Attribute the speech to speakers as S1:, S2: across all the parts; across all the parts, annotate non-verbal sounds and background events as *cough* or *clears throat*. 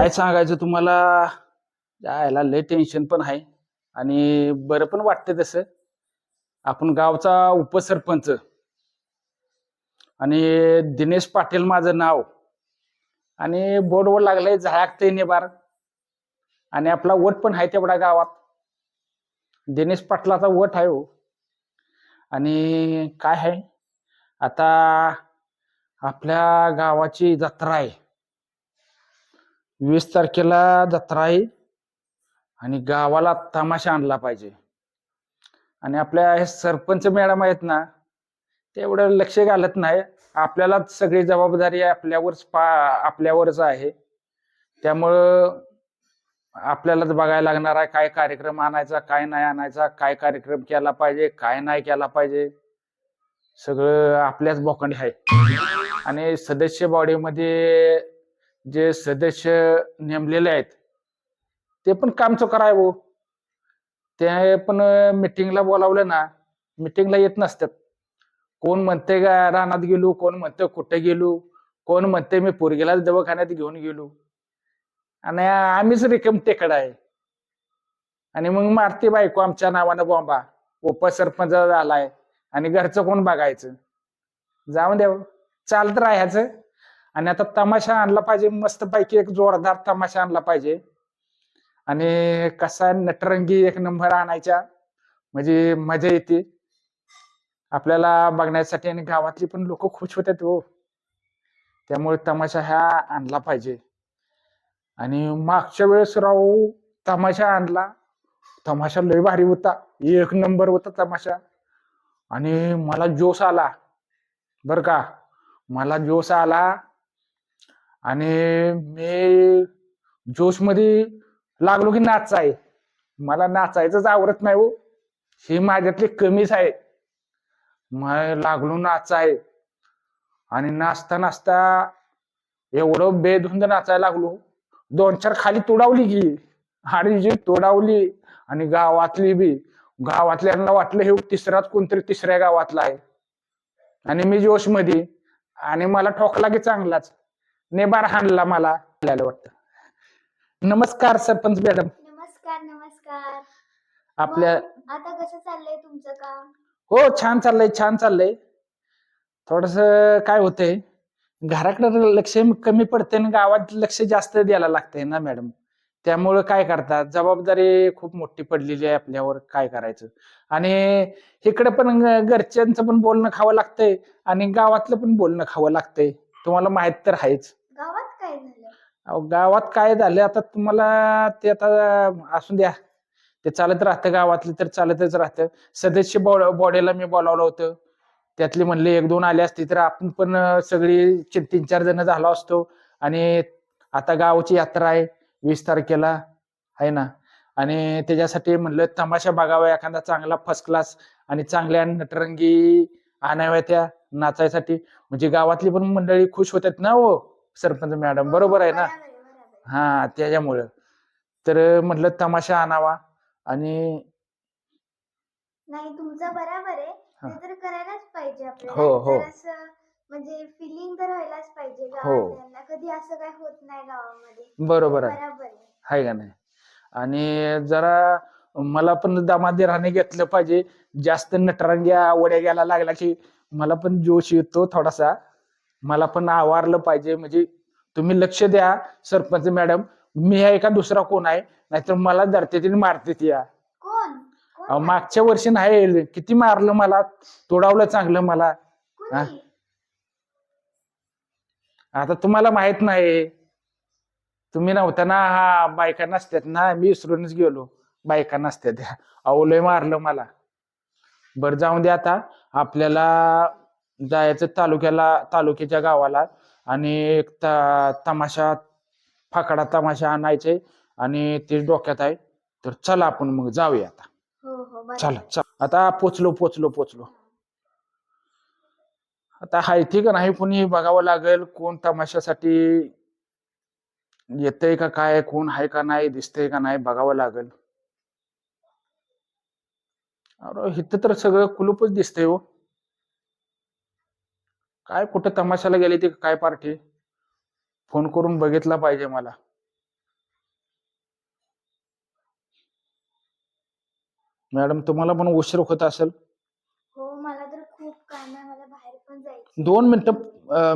S1: काय सांगायचं तुम्हाला? यायला लय टेन्शन पण आहे. आणि बरं पण वाटतं तसं. आपण गावचा उपसरपंच. आणि दिनेश पाटील माझं नाव. आणि बोर्डवर लागलंय झळकते नेबार आणि आपला वट पण आहे तेवढा गावात. दिनेश पाटलाचा वट आहे हो. आणि काय आहे? आता आपल्या गावाची जत्रा आहे. वीस तारखेला जत्रा आहे आणि गावाला तमाशा आणला पाहिजे. आणि आपल्या हे सरपंच मॅडम आहेत ना तेवढं लक्ष घालत नाही. आपल्यालाच सगळी जबाबदारी आपल्यावरच पा आपल्यावरच आहे. त्यामुळं आपल्यालाच बघायला लागणार आहे काय कार्यक्रम आणायचा काय नाही आणायचा काय कार्यक्रम केला पाहिजे काय नाही केला पाहिजे. सगळं आपल्याच बोकंडी आहे. आणि सदस्य बॉडीमध्ये जे सदस्य नेमलेले आहेत ते पण काम चुकार आहे हो. भाऊ ते पण मिटिंगला बोलावलं ना मिटिंगला येत नसतात. कोण म्हणते का रानात गेलो कोण म्हणते कुठे गेलो कोण म्हणते मी पोरगेला दवाखान्यात घेऊन गेलो. आणि आम्हीच रिकम टेकड आहे. आणि मग मारते बायको आमच्या नावानं बॉम्बा. उपसरपंच झालाय आणि घरचं कोण बघायचं? जाऊन द्या हो. चालत राहायचं. आणि आता तमाशा आणला पाहिजे मस्त पैकी एक जोरदार तमाशा आणला पाहिजे. आणि कसा नटरंगी एक नंबर आणायचा म्हणजे मजा येते. आपल्याला बघण्यासाठी आणि गावातली पण लोक खुश होतात हो. त्यामुळे तमाशा ह्या आणला पाहिजे. आणि मागच्या वेळेस राहू तमाशा आणला. तमाशा लय भारी होता. एक नंबर होता तमाशा. आणि मला जोश आला. बर का? मला जोश आला. आणि मी जोशमध्ये लागलो की नाच आहे मला नाचायचंच आवडत नाही हो. हे माझ्यातली कमीच आहे. मग लागलो नाच आहे आणि नाचता नाचता एवढं बेधुंद नाचायला लागलो. दोन चार खाली तोडावली की. आणि जी तोडावली आणि गावातली बी. गावातल्यांना वाटलं हे तिसराच कोणतरी तिसऱ्या गावातला आहे. आणि मी जोशमध्ये आणि मला ठोकला की चांगलाच. नेबार हाणला मला. आपल्याला वाटतं. नमस्कार सरपंच मॅडम.
S2: नमस्कार नमस्कार.
S1: आपल्या
S2: आता कसं चाललंय तुमचं काम?
S1: हो छान चाललंय छान चाललंय. थोडस काय होतंय घराकडे लक्ष कमी पडते आणि गावात लक्ष जास्त द्यायला लागतंय ना मॅडम. त्यामुळं काय करतात जबाबदारी खूप मोठी पडलेली आहे आपल्यावर काय करायचं. आणि इकडे पण घरच्यांचं पण बोलणं खावं लागतंय आणि गावातलं पण बोलणं खावं लागतंय. तुम्हाला माहीत तर आहेच. अहो, गावात काय झालं आता तुम्हाला ते आता असू द्या. ते चालत राहतं गावातलं तर चालतच राहतं. सदस्य बॉडीला मी बोलावलं होतं. त्यातले म्हणले एक दोन आले असते तर आपण पण सगळी तीन चार जण झालो असतो. आणि आता गावची यात्रा आहे वीस तारखेला. आहे ना? आणि त्याच्यासाठी म्हणलं तमाशा बघावा एखादा चांगला फर्स्ट क्लास आणि चांगल्या नटरंगी आणाव्या त्या नाचायसाठी. म्हणजे गावातली पण मंडळी खुश होतात ना हो? सरपंच मॅडम. बरोबर आहे ना. हा त्याच्यामुळं. तर म्हटलं तमाशा आणावा आणि
S2: नाही तुमचं बरोबर आहे. ते तर करायलाच पाहिजे आपल्याला.
S1: हो, हो.
S2: जरासं म्हणजे फिलिंग तर व्हायलाच पाहिजे
S1: हो.
S2: गावातल्यांना. कधी असं काय होत नाही गावामध्ये.
S1: बरोबर आहे.
S2: बरोबर आहे.
S1: आहे का नाही? आणि जरा मला पण दमादी राहणे घेतलं पाहिजे. जास्त नटरंग्या आवड्या घ्यायला लागला की मला पण जोश येतो थोडासा. मला पण आवारलं पाहिजे. म्हणजे तुम्ही लक्ष द्या सरपंच मॅडम. मी आहे का दुसरा कोण आहे? नाहीतर मला धरते आणि मारते या मागच्या वर्षी नाही किती मारलं मला? तोडावलं चांगलं मला? आता तुम्हाला माहीत नाही. तुम्ही नव्हता ना हा बायका नसत्यात ना. मी विसरूनच गेलो. बायका नसत्यात. ह्या. अहो लय मारलं मला. बर जाऊन दे आता. आपल्याला जायचं तालुक्याला तालुक्याच्या गावाला आणि एक तमाशा फाकडा तमाशा आणायचे आणि ते डोक्यात आहे. तर चला आपण मग जाऊया आता.
S2: हो हो बरोबर
S1: चला चला. आता पोचलो पोचलो पोचलो. आता हायती का नाही कोणी बघावं लागेल कोण तमाशासाठी येतंय का काय कोण आहे का नाही दिसतंय का नाही बघावं लागेल. अरे इथं तर सगळं कुलूपच दिसतंय हो. काय कुठं तमाशाला गेले ते काय पार्टी? फोन करून बघितला पाहिजे मला. मॅडम तुम्हाला पण उशीर होत असेल? दोन मिनिट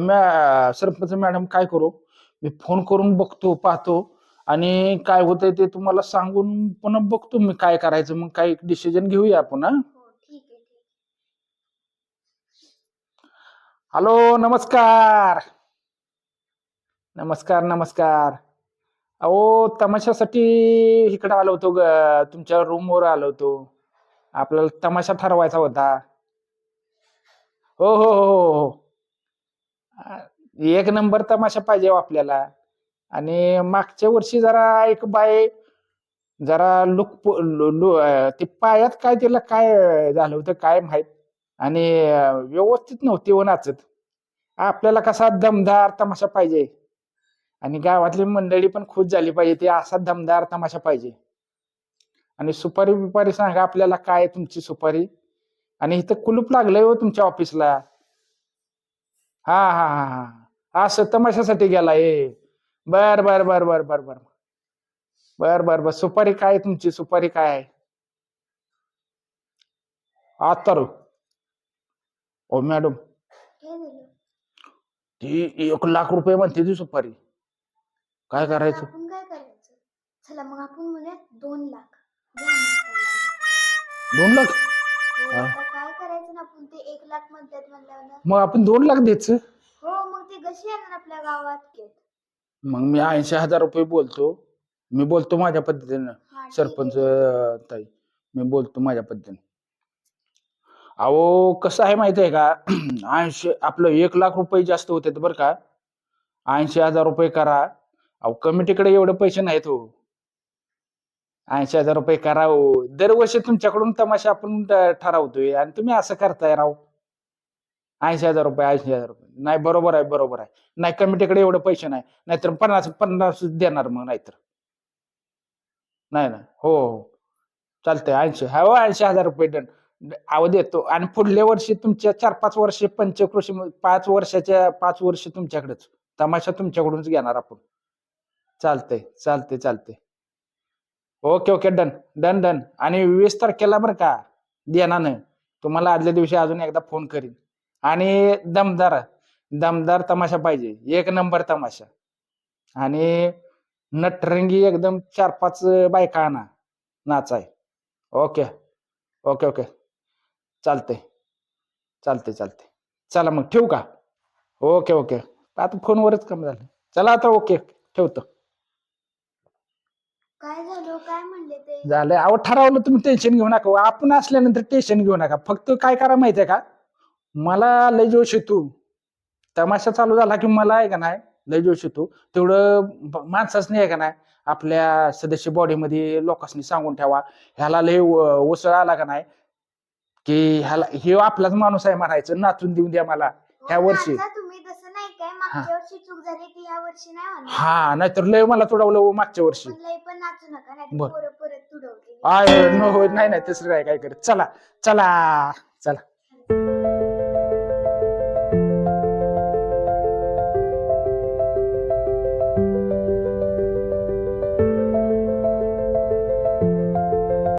S1: मॅ सरपंच मॅडम काय करू? मी फोन करून बघतो पाहतो. आणि काय होतंय ते तुम्हाला सांगून पुन्हा बघतो मी काय करायचं मग काय डिसिजन घेऊया आपण हा? हॅलो नमस्कार. नमस्कार नमस्कार. अहो तमाशासाठी इकडं आलो होतो ग. तुमच्या रूमवर आलो होतो. आपल्याला तमाशा ठरवायचा होता. हो, हो हो हो हो एक नंबर तमाशा पाहिजे हो आपल्याला. आणि मागच्या वर्षी जरा एक बाय जरा लुक लु- लु- ते पायात काय तिला काय झालं होतं काय माहीत? आणि व्यवस्थित नव्हती व नाचत. आपल्याला कसा दमदार तमाशा पाहिजे. आणि गावातली मंडळी पण खुश झाली पाहिजे ते असा दमदार तमाशा पाहिजे. आणि सुपारी बिपारी सांगा आपल्याला काय तुमची सुपारी? आणि इथं कुलूप लागलंय हो तुमच्या ऑफिसला. हा हा हा हा. असं तमाशासाठी गेलाय. बर बर बर बर बर बर. बर बर बर. सुपारी काय आहे तुमची? सुपारी काय आहे? आता ओ मॅडम. ती एक लाख रुपये म्हणते ती सुपारी. काय करायचं?
S2: आपण काय करायचं? चला मग आपण म्हणूया दोन लाख. द्या मग.
S1: दोन लाख?
S2: हो,
S1: हा.
S2: आता काय करायचं ना आपण? ते एक लाख म्हणतात म्हणल्यावर. ना.
S1: मग आपण दोन लाख द्यायचं.
S2: हो मग ते कशी येणार आपल्या गावात?
S1: मग मी ऐंशी हजार रुपये बोलतो. मी बोलतो माझ्या पद्धतीनं.
S2: हा, ठीक
S1: सरपंच. अं, ताई मी बोलतो माझ्या पद्धतीने. अहो कसं आहे माहिती आहे का? *clears throat* ऐंशी आपलं एक लाख रुपये जास्त होते बरं का. ऐंशी हजार रुपये करा. अहो कमिटीकडे एवढे पैसे नाहीत हो. ऐंशी हजार रुपये करा हो. दरवर्षी तुमच्याकडून तमाशा आपण ठरवतोय आणि तुम्ही असं करताय राव. ऐंशी हजार रुपये ऐंशी हजार रुपये. नाही बरोबर आहे बरोबर आहे. नाही कमिटीकडे एवढे पैसे नाही. नाहीतर पन्नास पन्नास देणार मग नाहीतर. नाही ना हो हो. चालतंय ऐंशी. हा हो ऐंशी हजार रुपये डन. अहो देतो. आणि पुढल्या वर्षी तुमच्या चार पाच वर्ष पंचकृषी पाच वर्षाच्या पाच वर्ष तुमच्याकडेच. तमाशा तुमच्याकडूनच घेणार आपण. चालतंय चालतंय चालतंय. Okay okay done done done. आणि वीस तारखेला बरं का देणार तुम्हाला आदल्या दिवशी अजून एकदा फोन करीन. आणि दमदार दमदार तमाशा पाहिजे. एक नंबर तमाशा. आणि नटरंगी एकदम चार पाच बायका आणा. नाचाय. Okay okay okay. चालतंय. चालतंय चालतंय. चला मग ठेवू का? Okay okay. आता फोनवरच कमी झालं. चला आता ओके ठेवतो.
S2: काय झालं? काय म्हणले ते?
S1: अहो ठरवलं तुम्ही टेन्शन घेऊ नका आपण असल्यानंतर टेन्शन घेऊ नका. फक्त काय करा माहितीये का? मला लय जोश येतो. तमाशा चालू झाला की मला आहे का नाही? लय जोश येतो. तेवढं माणसाच आहे का नाही? आपल्या सदस्य बॉडीमध्ये लोकांनी सांगून ठेवा. ह्याला लय उसळ आला का नाही? की ह्याला हे आपलाच माणूस आहे म्हणायचं नाचून देऊन द्या मला.
S2: हो,
S1: ह्या वर्षी.
S2: तुम्ही तसं नाही काय? मागच्या वर्षी चूक झाली ती या वर्षी नाही होणार.
S1: हा नाहीतर लय मला तुडवलं हो मागच्या वर्षी.
S2: पण लय पण नाचू नका नाही
S1: बर.
S2: पोरं परत तुडवते
S1: आय नो नाही नाही तसं काय काय करत. चला चला. चला.